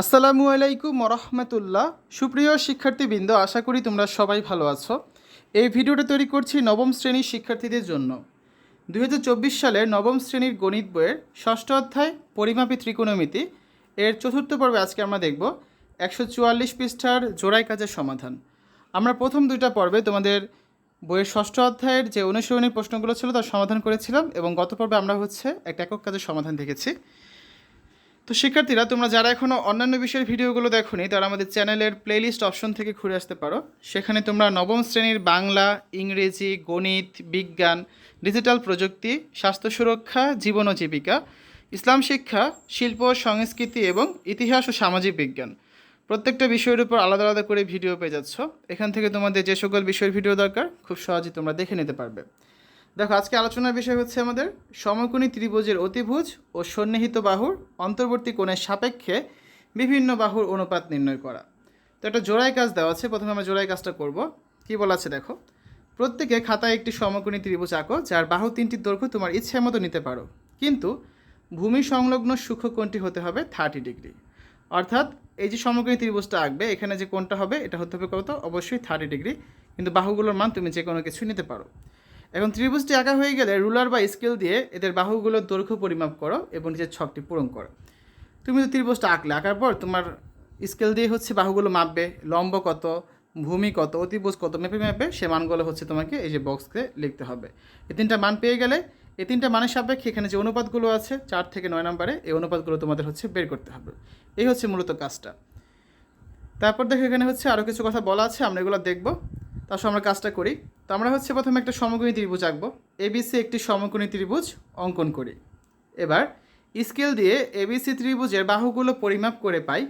আসসালামু আলাইকুম রহমতুল্লাহ সুপ্রিয় শিক্ষার্থীবৃন্দ, আশা করি তোমরা সবাই ভালো আছো। এই ভিডিওটা তৈরি করছি নবম শ্রেণির শিক্ষার্থীদের জন্য। দু হাজার চব্বিশ সালের নবম শ্রেণির গণিত বইয়ের ষষ্ঠ অধ্যায়, পরিমাপী ত্রিকোণমিতি। এর চতুর্থ পর্বে আজকে আমরা দেখব একশো চুয়াল্লিশ পৃষ্ঠার জোড়াই কাজের সমাধান। আমরা প্রথম দুইটা পর্বে তোমাদের বইয়ের ষষ্ঠ অধ্যায়ের যে অনুসরণী প্রশ্নগুলো ছিল তার সমাধান করেছিলাম এবং গত পর্বে আমরা হচ্ছে একটা একক কাজের সমাধান দেখেছি। তো শিক্ষার্থীরা, তোমরা যারা এখনও অন্যান্য বিষয়ের ভিডিওগুলো দেখোনি, তারা আমাদের চ্যানেলের প্লেলিস্ট অপশন থেকে ঘুরে আসতে পারো। সেখানে তোমরা নবম শ্রেণির বাংলা, ইংরেজি, গণিত, বিজ্ঞান ডিজিটাল প্রযুক্তি, স্বাস্থ্য সুরক্ষা, জীবন ও জীবিকা, ইসলাম শিক্ষা, শিল্প, সংস্কৃতি এবং ইতিহাস ও সামাজিক বিজ্ঞান। প্রত্যেকটা বিষয়ের উপর আলাদা আলাদা করে ভিডিও পেয়ে যাচ্ছ। এখান থেকে তোমাদের যে সকল বিষয়ের ভিডিও দরকার, খুব সহজেই তোমরা দেখে নিতে পারবে। দেখো, আজকে আলোচনার বিষয় হচ্ছে আমাদের সমকোণী ত্রিভুজের অতিভুজ ও সন্নিহিত বাহুর অন্তর্বর্তী কোণের সাপেক্ষে বিভিন্ন বাহুর অনুপাত নির্ণয় করা। তো একটা জোড়াই কাজ দেওয়া আছে, প্রথমে আমরা জোড়াই কাজটা করব। কি বলা আছে দেখো? প্রত্যেকে খাতায় একটি সমকোণী ত্রিভুজ আঁকো, যার বাহু তিনটির দৈর্ঘ্য তোমার ইচ্ছে মতো নিতে পারো। কিন্তু ভূমি সংলগ্ন সূক্ষ্ম কোণটি হতে হবে থার্টি ডিগ্রি অর্থাৎ এই যে সমকোণী ত্রিভুজটা আঁকবে, এখানে যে কোণটা হবে, এটা হতে হবে কত? অবশ্যই থার্টি ডিগ্রি কিন্তু বাহুগুলোর মান তুমি যে কোনো কিছু নিতে পারো। এখন ত্রিভুজটি আঁকা হয়ে গেলে রুলার বা স্কেল দিয়ে এদের বাহুগুলোর দৈর্ঘ্য পরিমাপ করো এবং নিজের ছকটি পূরণ করো। তুমি তো ত্রিভুজটা আঁকলে, আঁকার পর তোমার স্কেল দিয়ে হচ্ছে বাহুগুলো মাপবে, লম্ব কত, ভূমি কত, অতিভুজ কত, মেপে মেপে সে মানগুলো হচ্ছে তোমাকে এই যে বক্সকে লিখতে হবে। এই তিনটা মান পেয়ে গেলে এই তিনটা মানের সাপেক্ষে এখানে যে অনুপাতগুলো আছে, চার থেকে নয় নম্বরে এই অনুপাতগুলো তোমাদের হচ্ছে বের করতে হবে। এই হচ্ছে মূলত কাজটা। তারপর দেখো এখানে হচ্ছে আরও কিছু কথা বলা আছে, আমরা এগুলো দেখব। তার সঙ্গে আমরা কাজটা করি। তো আমরা হচ্ছে প্রথমে একটা সমকোণী ত্রিভুজ আঁকবো। এবিসি একটি সমকোণী ত্রিভুজ অঙ্কন করি। এবার স্কেল দিয়ে এবিসি ত্রিভুজের বাহুগুলো পরিমাপ করে পাই।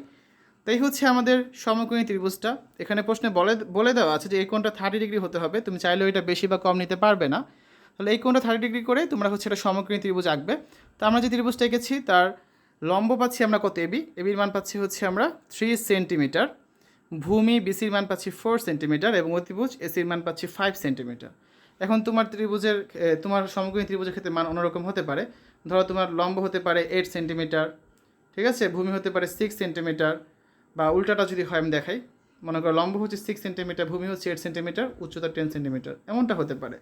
তাই হচ্ছে আমাদের সমকোণী ত্রিভুজটা। এখানে প্রশ্নে বলে বলে দেওয়া আছে যে এই কোণটা থার্টি ডিগ্রি হতে হবে। তুমি চাইলেও এটা বেশি বা কম নিতে পারবে না। তাহলে এই কোণটা থার্টি ডিগ্রি করে তোমরা হচ্ছে এটা সমকোণী ত্রিভুজ আঁকবে। তো আমরা যে ত্রিভুজটা এঁকেছি, তার লম্ব পাচ্ছি আমরা কত এবি এবির মান পাচ্ছি হচ্ছে আমরা থ্রি সেন্টিমিটার। ভূমি বিসির মান পাচ্ছি ফোর সেন্টিমিটার এবং অতিভুজ এসির মান পাচ্ছি ফাইভ সেন্টিমিটার এখন তোমার ত্রিভুজের তোমার সমগ্র ত্রিভুজের ক্ষেত্রে মান অন্যরকম হতে পারে। ধরো তোমার লম্ব হতে পারে এইট সেন্টিমিটার ঠিক আছে? ভূমি হতে পারে সিক্স সেন্টিমিটার বা উল্টাটা যদি হয় আমি দেখাই। মনে করো লম্ব হচ্ছে সিক্স সেন্টিমিটার ভূমি হচ্ছে এইট সেন্টিমিটার উচ্চতা টেন সেন্টিমিটার এমনটা হতে পারে।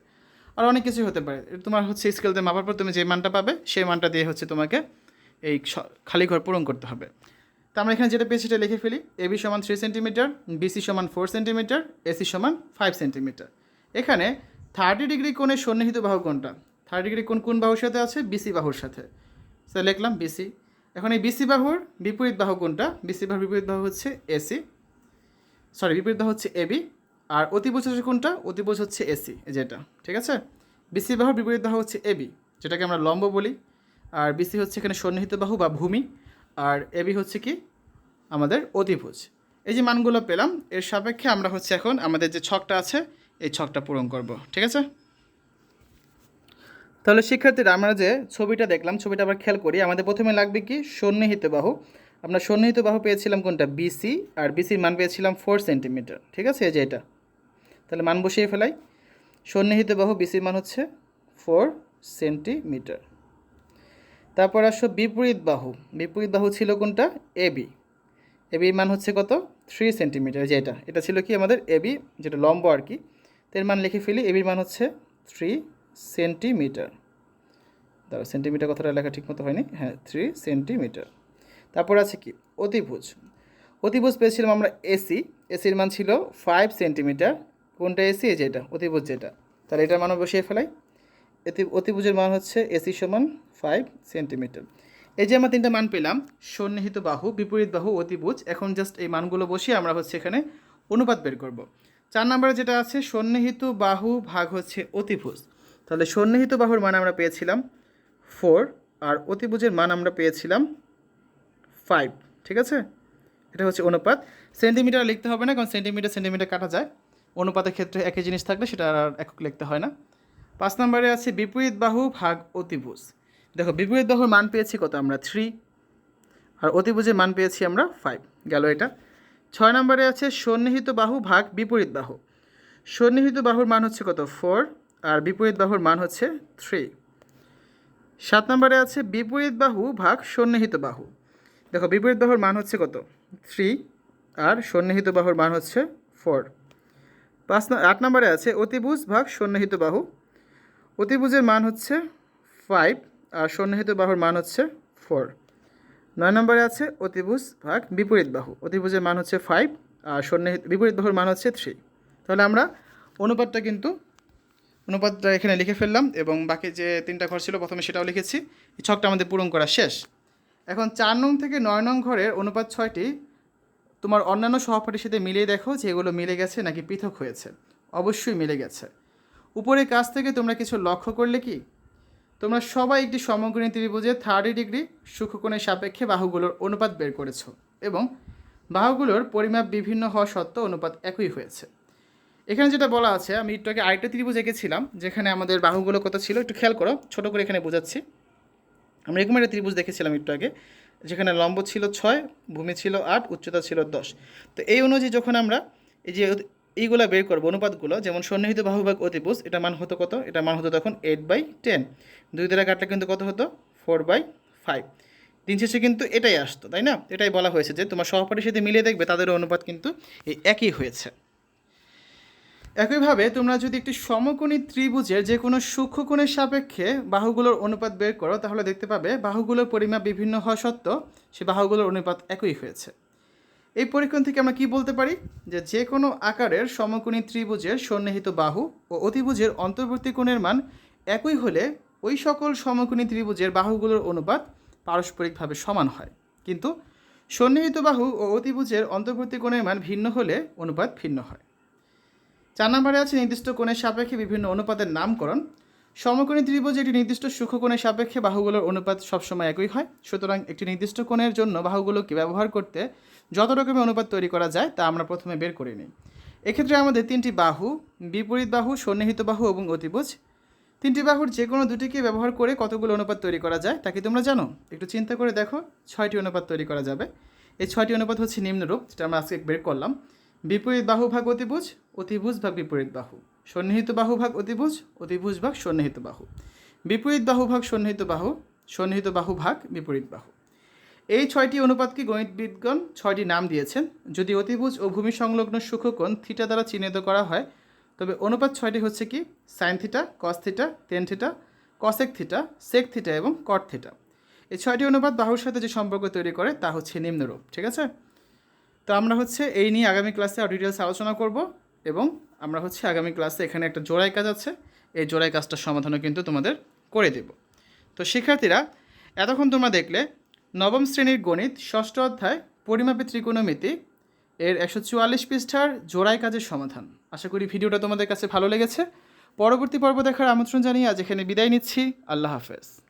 আর অনেক কিছুই হতে পারে। তোমার হচ্ছে স্কেল দিয়ে মাপার পর তুমি যে মানটা পাবে, সেই মানটা দিয়ে হচ্ছে তোমাকে এই খালি ঘর পূরণ করতে হবে। তো আমরা এখানে যেটা পেয়েছি সেটা লিখে ফেলি। এবি সমান থ্রি সেন্টিমিটার বিসি সমান ফোর সেন্টিমিটার এসি সমান ফাইভ সেন্টিমিটার। এখানে থার্টি ডিগ্রি কোণের সন্নিহিত বাহু কোনটা? থার্টি ডিগ্রি কোণ কোন বাহুর সাথে আছে? বিসি বাহুর সাথে। স্যার লিখলাম বিসি এখন এই বিসি বাহুর বিপরীত বাহু কোনটা? বিসি বাহুর বিপরীত বাহু হচ্ছে এসি সরি বিপরীত বাহু হচ্ছে এবি আর অতিভুজ হচ্ছে কোনটা? অতিভুজ হচ্ছে এসি যেটা। ঠিক আছে? বিসি বাহুর বিপরীত বাহু হচ্ছে এবি যেটাকে আমরা লম্ব বলি। আর বিসি হচ্ছে এখানে সন্নিহিত বাহু বা ভূমি। আর এবি হচ্ছে কি? আমাদের অতিভুজ এই যে মানগুলো পেলাম, এর সাপেক্ষে আমরা হচ্ছে এখন আমাদের যে ছকটা আছে, এই ছকটা পূরণ করব, ঠিক আছে? তাহলে শিক্ষার্থীরা, আমরা যে ছবিটা দেখলাম, ছবিটা আবার খেয়াল করি, আমাদের প্রথমে লাগবে কি? সন্নিহিত বাহু। আমরা সন্নিহিত বাহু পেয়েছিলাম কোনটা? বিসি আর বিসির মান পেয়েছিলাম ফোর সেন্টিমিটার ঠিক আছে? এই যে এটা। তাহলে মান বসিয়ে ফেলাই। সন্নিহিত বাহু বিসির মান হচ্ছে ফোর সেন্টিমিটার তারপর আসো বিপরীত বাহু। বিপরীত বাহু ছিল কোনটা? এবি এবির মান হচ্ছে কত? থ্রি সেন্টিমিটার যেটা এটা। ছিল কি আমাদের? এবি যেটা লম্ব আর কি। তো মান লিখে ফেলি এবির মান হচ্ছে থ্রি সেন্টিমিটার দাঁড়া সেন্টিমিটার কথাটা লেখা ঠিকমতো হয়নি। হ্যাঁ থ্রি সেন্টিমিটার তারপর আছে কি? অতিভুজ। অতিভুজ পেয়েছিলাম আমরা এসি। এসির মান ছিল ফাইভ সেন্টিমিটার কোনটা এসি? যেটা অতিভুজ যেটা। তাহলে এটার মানও বসিয়ে ফেলাই। এতে অতিভুজের মান হচ্ছে এসি সমান ফাইভ সেন্টিমিটার এই যে আমরা তিনটা মান পেলাম, সন্নিহিত বাহু, বিপরীত বাহু, অতিভুজ, এখন জাস্ট এই মানগুলো বসিয়ে আমরা হচ্ছে এখানে অনুপাত বের করব। চার নম্বরে যেটা আছে, সন্নিহিত বাহু ভাগ হচ্ছে অতিভুজ। তাহলে সন্নিহিত বাহুর মান আমরা পেয়েছিলাম ফোর আর অতিভুজের মান আমরা পেয়েছিলাম ফাইভ ঠিক আছে? এটা হচ্ছে অনুপাত। সেন্টিমিটার লিখতে হবে না, কারণ সেন্টিমিটার সেন্টিমিটার কাটা যায়। অনুপাতের ক্ষেত্রে একই জিনিস থাকলে সেটা আর একক লিখতে হয় না। পাঁচ নম্বরে আছে বিপরীত বাহু ভাগ অতিভুজ। দেখো, বিপরীত বাহুর মান পেয়েছি কত আমরা? থ্রি আর অতিভুজের মান পেয়েছি আমরা ফাইভ গেল এটা। ছয় নম্বরে আছে সন্নিহিত বাহু ভাগ বিপরীত বাহু। সন্নিহিত বাহুর মান হচ্ছে কত? ফোর আর বিপরীত বাহুর মান হচ্ছে থ্রি সাত নম্বরে আছে বিপরীত বাহু ভাগ সন্নিহিত বাহু। দেখো, বিপরীত বাহুর মান হচ্ছে কত? থ্রি আর সন্নিহিত বাহুর মান হচ্ছে ফোর পাঁচ আট নম্বরে আছে অতিভুজ ভাগ সন্নিহিত বাহু অতিভুজের মান হচ্ছে ফাইভ আর সন্নিহিত বাহুর মান হচ্ছে ফোর নয় নম্বরে আছে অতিভুজ ভাগ বিপরীত বাহু। অতিভুজের মান হচ্ছে ফাইভ আর সন্নিহিত, বিপরীত বাহুর মান হচ্ছে থ্রি তাহলে আমরা অনুপাতটা কিন্তু, অনুপাতটা এখানে লিখে ফেললাম এবং বাকি যে তিনটা ঘর ছিল প্রথমে সেটাও লিখেছি। এই ছকটা আমাদের পূরণ করা শেষ। এখন চার নং থেকে নয় নং ঘরের অনুপাত ছয়টি তোমার অন্যান্য সহপাঠীর সাথে মিলিয়ে দেখো যে এগুলো মিলে গেছে নাকি পৃথক হয়েছে। অবশ্যই মিলে গেছে। উপরের কাছ থেকে তোমরা কিছু লক্ষ্য করলে কি? তোমরা সবাই একটি সমগ্রী ত্রিভুজে থার্টি ডিগ্রি সূক্ষ্মকোণের সাপেক্ষে বাহুগুলোর অনুপাত বের করেছ এবং বাহুগুলোর পরিমাপ বিভিন্ন হওয়া সত্ত্বেও অনুপাত একই হয়েছে। এখানে যেটা বলা আছে, আমি একটু আগে আরেকটা ত্রিভুজ এঁকেছিলাম, যেখানে আমাদের বাহুগুলো কত ছিল? একটু খেয়াল করো, ছোটো করে এখানে বোঝাচ্ছি। আমরা এরকম একটা ত্রিভুজ দেখেছিলাম একটু আগে, যেখানে লম্ব ছিল ছয়, ভূমি ছিল আট, উচ্চতা ছিল দশ। তো এই অনুযায়ী যখন আমরা এই যে এইগুলো বের করব, অনুপাতগুলো, যেমন সন্নিহিত বাহুভাগ অতিভুজ এটা মান হতো কত? এটা মান হতো তখন এইট বাই টেন দুই দ্বারা কাটলে কিন্তু কত হতো? ফোর বাই ফাইভ দিন শেষে কিন্তু এটাই আসতো, তাই না? এটাই বলা হয়েছে যে তোমার সহপাঠীর সাথে মিলিয়ে দেখবে, তাদের অনুপাত কিন্তু এই একই হয়েছে। একইভাবে তোমরা যদি একটি সমকোণী ত্রিভুজের যে কোনো সূক্ষ্মকোণের সাপেক্ষে বাহুগুলোর অনুপাত বের করো, তাহলে দেখতে পাবে বাহুগুলোর পরিমাপ বিভিন্ন হওয়া সত্ত্বেও সে বাহুগুলোর অনুপাত একই হয়েছে। এই পরীক্ষণ থেকে আমরা কি বলতে পারি? যে যে কোনো আকারের সমকোণী ত্রিভুজের সন্নিহিত বাহু ও অতিভুজের অন্তর্বর্তী কোণের মান একই হলে ওই সকল সমকোণী ত্রিভুজের বাহুগুলোর অনুপাত পারস্পরিকভাবে সমান হয়। কিন্তু সন্নিহিত বাহু ও অতিভুজের অন্তর্বর্তী কোণের মান ভিন্ন হলে অনুপাত ভিন্ন হয়। চার নম্বরে আছে নির্দিষ্ট কোণের সাপেক্ষে বিভিন্ন অনুপাতের নামকরণ। সমকোণী ত্রিভুজ একটি নির্দিষ্ট সূক্ষ্মকোণের সাপেক্ষে বাহুগুলোর অনুপাত সবসময় একই হয়। সুতরাং একটি নির্দিষ্ট কোণের জন্য বাহুগুলোকে ব্যবহার করতে যত রকমের অনুপাত তৈরি করা যায় তা আমরা প্রথমে বের করে নিই। এক্ষেত্রে আমাদের তিনটি বাহু, বিপরীত বাহু, সন্নিহিত বাহু এবং অতিভুজ। তিনটি বাহুর যে কোনো দুটিকে ব্যবহার করে কতগুলো অনুপাত তৈরি করা যায় তা কি তোমরা জানো? একটু চিন্তা করে দেখো, ছয়টি অনুপাত তৈরি করা যাবে। এই ছয়টি অনুপাত হচ্ছে নিম্নরূপ, যেটা আমরা আজকে বের করলাম। বিপরীত বাহু ভাগ অতিভুজ অতিভুজ ভাগ বিপরীত বাহু। সন্নিহিত বাহু ভাগ অতিভুজ অতিভুজ ভাগ সন্নিহিত বাহু। বিপরীত বাহু ভাগ সন্নিহিত বাহু সন্নিহিত বাহু ভাগ বিপরীত বাহু। এই ছয়টি অনুপাতকে গণিতবিদগণ ছয়টি নাম দিয়েছেন? যদি অতিভুজ ও ভূমি সংলগ্ন সূক্ষ্মকোণ থিটা দ্বারা চিহ্নিত করা হয়, তবে অনুপাত ছয়টি হচ্ছে কি? Sine theta, cos theta, tan theta, cosec theta, sec theta এবং কট থিটা। এই ছয়টি অনুপাত বাহুর সাথে যে সম্পর্ক তৈরি করে, তা হচ্ছে নিম্নরূপ, ঠিক আছে? তো আমরা হচ্ছে এই নিয়ে আগামী ক্লাসে আরও ডিটেলস আলোচনা করব এবং আমরা হচ্ছে আগামী ক্লাসে এখানে একটা জোড়াই কাজ আছে। এই জোড়াই কাজটার সমাধানও কিন্তু তোমাদের করে দেব। তো শিক্ষার্থীরা, এতক্ষণ তোমরা দেখলে নবম শ্রেণির গণিত ষষ্ঠ অধ্যায় পরিমাপে ত্রিকোণমিতি এর একশো চুয়াল্লিশ পৃষ্ঠার জোড়াই কাজের সমাধান। আশা করি ভিডিওটা তোমাদের কাছে ভালো লেগেছে। পরবর্তী পর্ব দেখার আমন্ত্রণ জানিয়ে আজ এখানে বিদায় নিচ্ছি। আল্লাহ হাফেজ।